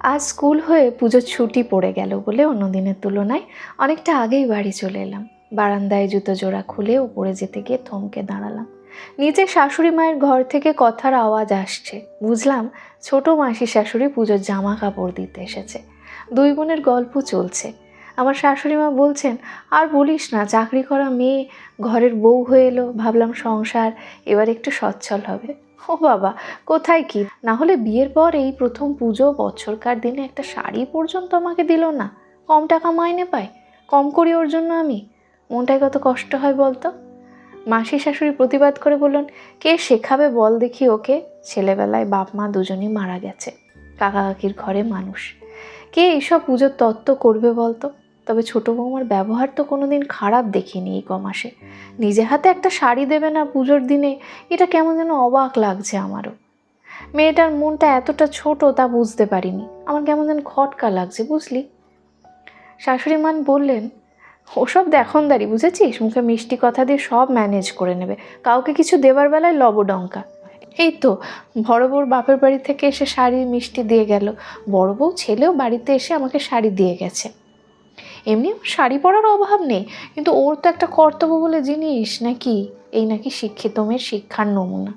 আজ স্কুল হয়ে পুজোর ছুটি পড়ে গেল বলে অন্য দিনের তুলনায় অনেকটা আগেই বাড়ি চলে এলাম। বারান্দায় জুতো জোড়া খুলে উপরে যেতে গিয়ে থমকে দাঁড়ালাম। নিচে শাশুড়ি মায়ের ঘর থেকে কথার আওয়াজ আসছে। বুঝলাম ছোট মাসি শাশুড়ি পুজোর জামা কাপড় দিতে এসেছে। দুই বোনের গল্প চলছে। আমার শাশুড়ি মা বলছেন, আর বলিস না, চাকরি করা মেয়ে ঘরের বউ হয়ে এলো। ভাবলাম সংসার এবার একটু সচ্ছল হবে। ও বাবা, কোথায় কি? না হলে বিয়ের পর এই প্রথম পুজো বছরকার দিনে একটা শাড়ি পর্যন্ত আমাকে দিল না। কম টাকা মাইনে পায়, কম করি ওর জন্য আমি। মনটায় কত কষ্ট হয় বলতো? মাসি শাশুড়ি প্রতিবাদ করে বললেন, কে শেখাবে বল দেখি ওকে? ছেলেবেলায় বাপ মা দুজনই মারা গেছে, কাকা কাকির ঘরে মানুষ। কে এইসব পুজোর তত্ত্ব করবে বলতো? তবে ছোটো বৌমার ব্যবহার তো কোনো দিন খারাপ দেখিনি এই কমাসে। নিজে হাতে একটা শাড়ি দেবে না পুজোর দিনে এটা কেমন যেন অবাক লাগছে আমারও। মেয়েটার মনটা এতটা ছোট তা বুঝতে পারিনি। আমার কেমন যেন খটকা লাগছে বুঝলি? শাশুড়ি মান বললেন ওসব দেখনদারি বুঝেছিস? মুখে মিষ্টি কথা দিয়ে সব ম্যানেজ করে নেবে। কাউকে কিছু দেবার বেলায় লবডঙ্কা। এই তো বড় বউর বাপের বাড়ি থেকে এসে শাড়ি মিষ্টি দিয়ে গেল। বড় বউ ছেলেও বাড়িতে এসে আমাকে শাড়ি দিয়ে গেছে। এমনি শাড়ি পরার অভাব নেই। কিন্তু ওর তো একটা কর্তব্য বলে জিনিস, নাকি? এই নাকি শিক্ষিত মেয়ের শিক্ষার নমুনা।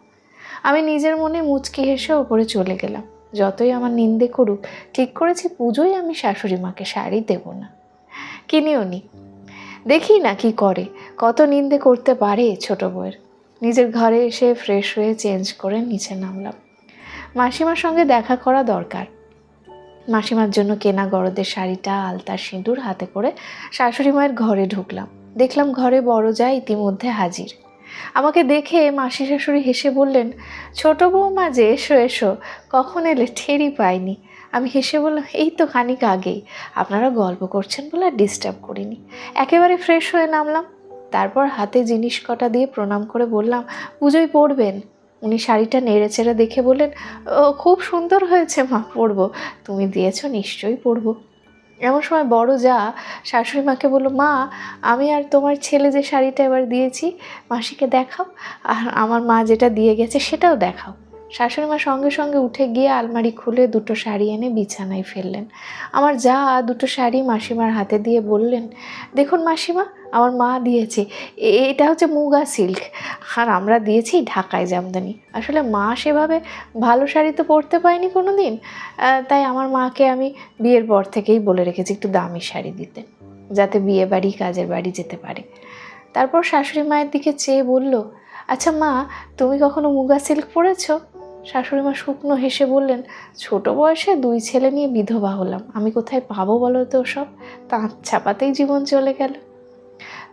আমি নিজের মনে মুচকি হেসে ওপরে চলে গেলাম। যতই আমার নিন্দে করুক, ঠিক করেছি পুজোয় আমি শাশুড়ি মাকে শাড়ি দেব না। কিনিও নি? দেখি না কি করে, কত নিন্দে করতে পারে ছোট বউয়ের। নিজের ঘরে এসে ফ্রেশ হয়ে চেঞ্জ করে নিচে নামলাম। মাসিমার সঙ্গে দেখা করা দরকার। মাসিমার জন্য কেনা গরদের শাড়িটা আলতার সিঁদুর হাতে করে শাশুড়ি মায়ের ঘরে ঢুকলাম। দেখলাম ঘরে বড় যা ইতিমধ্যে হাজির। আমাকে দেখে মাসি শাশুড়ি হেসে বললেন, ছোট বৌমা যে, এসো এসো। কখন এলে ঠেরই পাইনি। আমি হেসে বললাম, এই তো খানিক আগেই। আপনারা গল্প করছেন বলে আর ডিস্টার্ব করিনি। একেবারে ফ্রেশ হয়ে নামলাম। তারপর হাতে জিনিস কটা দিয়ে প্রণাম করে বললাম, পুজোয় পড়বেন? উনি শাড়িটা নেড়ে চেড়ে দেখে বললেন খুব সুন্দর হয়েছে মা, পরবো। তুমি দিয়েছ, নিশ্চয়ই পরবো। এমন সময় বড় যা শাশুড়ি মাকে বলল, মা, আমি আর তোমার ছেলে যে শাড়িটা এবার দিয়েছি, মাসিকে দেখাও, আর আমার মা যেটা দিয়ে গেছে সেটাও দেখাও। শাশুড়ি মা সঙ্গে সঙ্গে উঠে গিয়ে আলমারি খুলে দুটো শাড়ি এনে বিছানায় ফেললেন। আমার যা দুটো শাড়ি মাসিমার হাতে দিয়ে বললেন, দেখুন মাসিমা, আমার মা দিয়েছে। এটা হচ্ছে মুগা সিল্ক। আর আমরা দিয়েছি ঢাকায় জামদানি। আসলে মা সেভাবে ভালো শাড়ি তো পরতে পাইনি কোনো দিন তাই আমার মাকে আমি বিয়ের পর থেকেই বলে রেখেছি একটু দামি শাড়ি দিতে, যাতে বিয়ে বাড়ি, কাজের বাড়ি যেতে পারে। তারপর শাশুড়ি মায়ের দিকে চেয়ে বলল আচ্ছা মা, তুমি কখনো মুগা সিল্ক পরেছো? শাশুড়ি মা শুকনো হেসে বললেন ছোট বয়সে দুই ছেলে নিয়ে বিধবা হলাম। আমি কোথায় পাবো বলো তো সব তাঁত ছাপাতেই জীবন চলে গেল।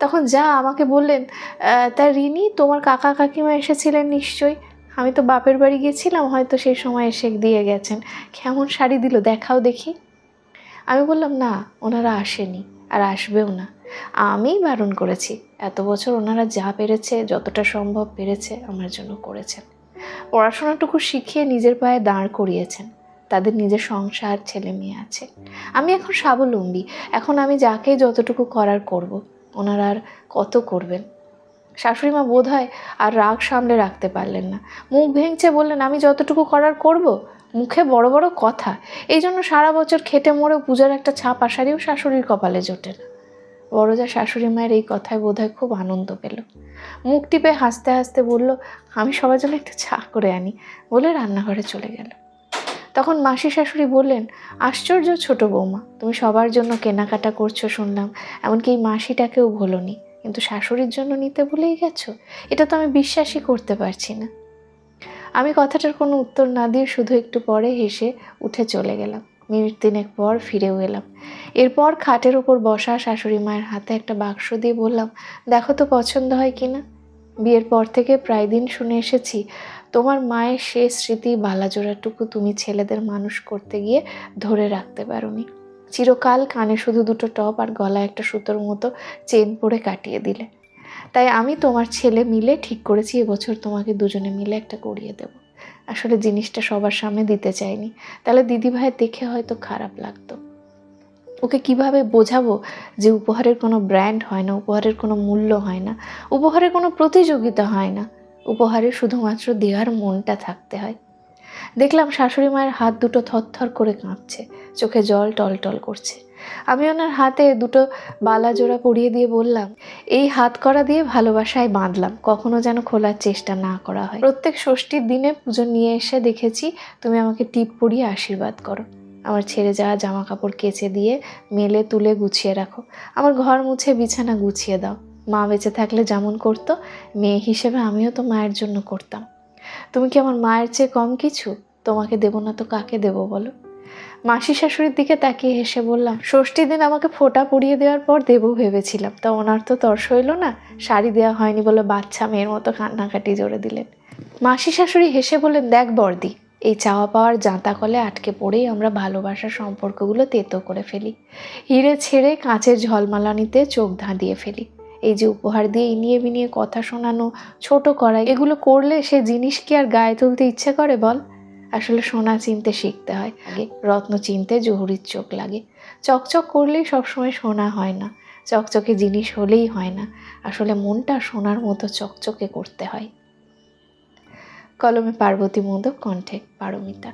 তখন যা আমাকে বললেন "আহ, তা রিনি তোমার কাকা কাকিমা এসেছিলেন নিশ্চয়ই। আমি তো বাপের বাড়ি গিয়েছিলাম হয়তো সেই সময় এসে দিয়ে গেছেন। কেমন শাড়ি দিল দেখাও দেখি। আমি বললাম না ওনারা আসেনি আর আসবেও না। আমিই বারণ করেছি। এত বছর ওনারা যা পেরেছে যতটা সম্ভব পেরেছে আমার জন্য করেছেন। পড়াশোনাটুকু শিখিয়ে নিজের পায়ে দাঁড় করিয়েছেন। তাদের নিজের সংসার ছেলে মেয়ে আছে। আমি এখন স্বাবলম্বী। এখন আমি যাকে যতটুকু করার করব, ওনারা আর কত করবেন? শাশুড়ি মা বোধ হয় আর রাগ সামলে রাখতে পারলেন না। মুখ ভেঙচে বললেন, আমি যতটুকু করার করব? মুখে বড় বড় কথা। এই জন্য সারা বছর খেটে মরেও পূজার একটা ছাপ আষাঢ়িও শাশুড়ির কপালে জোটে না। বড়জা শাশুড়ি মায়ের এই কথায় বোধহয় খুব আনন্দ পেল। মুখ টিপে হাসতে হাসতে বলল, আমি সবার জন্য একটু চা করে আনি, বলে রান্নাঘরে চলে গেল। তখন মাসি শাশুড়ি বললেন, আশ্চর্য ছোট বৌমা, তুমি সবার জন্য কেনাকাটা করছ শুনলাম, এমনকি এই মাসিটাকেও ভোলনি। কিন্তু শাশুড়ির জন্য নিতে ভুলেই গেছো? এটা তো আমি বিশ্বাসই করতে পারছি না। আমি কথাটার কোনো উত্তর না দিয়ে শুধু একটু পরে হেসে উঠে চলে গেলাম। মিনিট তিনেক পর ফিরেও এলাম। এরপর খাটের ওপর বসা শাশুড়ি মায়ের হাতে একটা বাক্স দিয়ে বললাম, দেখো তো পছন্দ হয় কি না? বিয়ের পর থেকে প্রায় দিন শুনে এসেছি, তোমার মায়ের শেষ স্মৃতি বালাজোড়াটুকু তুমি ছেলেদের মানুষ করতে গিয়ে ধরে রাখতে পারোনি। চিরকাল কানে শুধু দুটো টপ আর গলায় একটা সুতোর মতো চেন পরে কাটিয়ে দিলে। তাই আমি তোমার ছেলে মিলে ঠিক করেছি এবছর তোমাকে দুজনে মিলে একটা করিয়ে দেব। আসলে জিনিসটা সবার সামনে দিতে চাইনি। তাহলে দিদি ভাইয়ের দেখে হয়তো খারাপ লাগতো। ওকে কীভাবে বোঝাবো যে উপহারের কোনো ব্র্যান্ড হয় না, উপহারের কোনো মূল্য হয় না, উপহারের কোনো প্রতিযোগিতা হয় না, উপহারে শুধুমাত্র দেওয়ার মনটা থাকতে হয়। দেখলাম শাশুড়ি মায়ের হাত দুটো থরথর করে কাঁপছে, চোখে জল টলটল করছে। আমি ওনার হাতে দুটো বালা জোড়া পরিয়ে দিয়ে বললাম, এই হাত করা দিয়ে ভালোবাসায় বাঁধলাম, কখনো যেন খোলার চেষ্টা না করা হয়। প্রত্যেক ষষ্ঠীর দিনে পুজো নিয়ে এসে দেখেছি, তুমি আমাকে টিপ পরিয়ে আশীর্বাদ করো। আমার ছেড়ে যাওয়া জামা কাপড় কেচে দিয়ে মেলে তুলে গুছিয়ে রাখো। আমার ঘর মুছে, বিছানা গুছিয়ে দাও। মা বেঁচে থাকলে যেমন করতো, মেয়ে হিসেবে আমিও তো মায়ের জন্য করতাম। তুমি কি আমার মায়ের চেয়ে কম কিছু? তোমাকে দেবো না তো কাকে দেবো বলো? মাসি শাশুড়ির দিকে তাকিয়ে হেসে বললাম ষষ্ঠী দিন আমাকে ফোঁটা পরিয়ে দেওয়ার পর দেবো ভেবেছিলাম, তা ওনার তো তর্স হইল না, শাড়ি দেওয়া হয়নি বলে বাচ্চা মেয়ের মতো কান্নাকাটি জোরে দিলেন। মাসি শাশুড়ি হেসে বললেন, দেখ বর্দি, এই চাওয়া পাওয়ার জাঁতা কলে আটকে পড়েই আমরা ভালোবাসার সম্পর্কগুলো তেতো করে ফেলি। হিরে ছেড়ে কাঁচের ঝলমালানিতে চোখ ধাঁধিয়ে ফেলি। এই যে উপহার দিয়ে ইনিয়ে বিনিয়ে কথা শোনানো, ছোট করা এগুলো করলে সে জিনিস কি আর গায়ে তুলতে ইচ্ছে করে বল? আসলে সোনা চিনতে শিখতে হয়। আগে রত্ন চিনতে জহুরির চোখ লাগে। চকচক করলেই সবসময় সোনা হয় না। চকচকে জিনিস হলেই হয় না। আসলে মনটা সোনার মতো চকচকে করতে হয়। কলমে পার্বতী মোদক কণ্ঠে পারমিতা।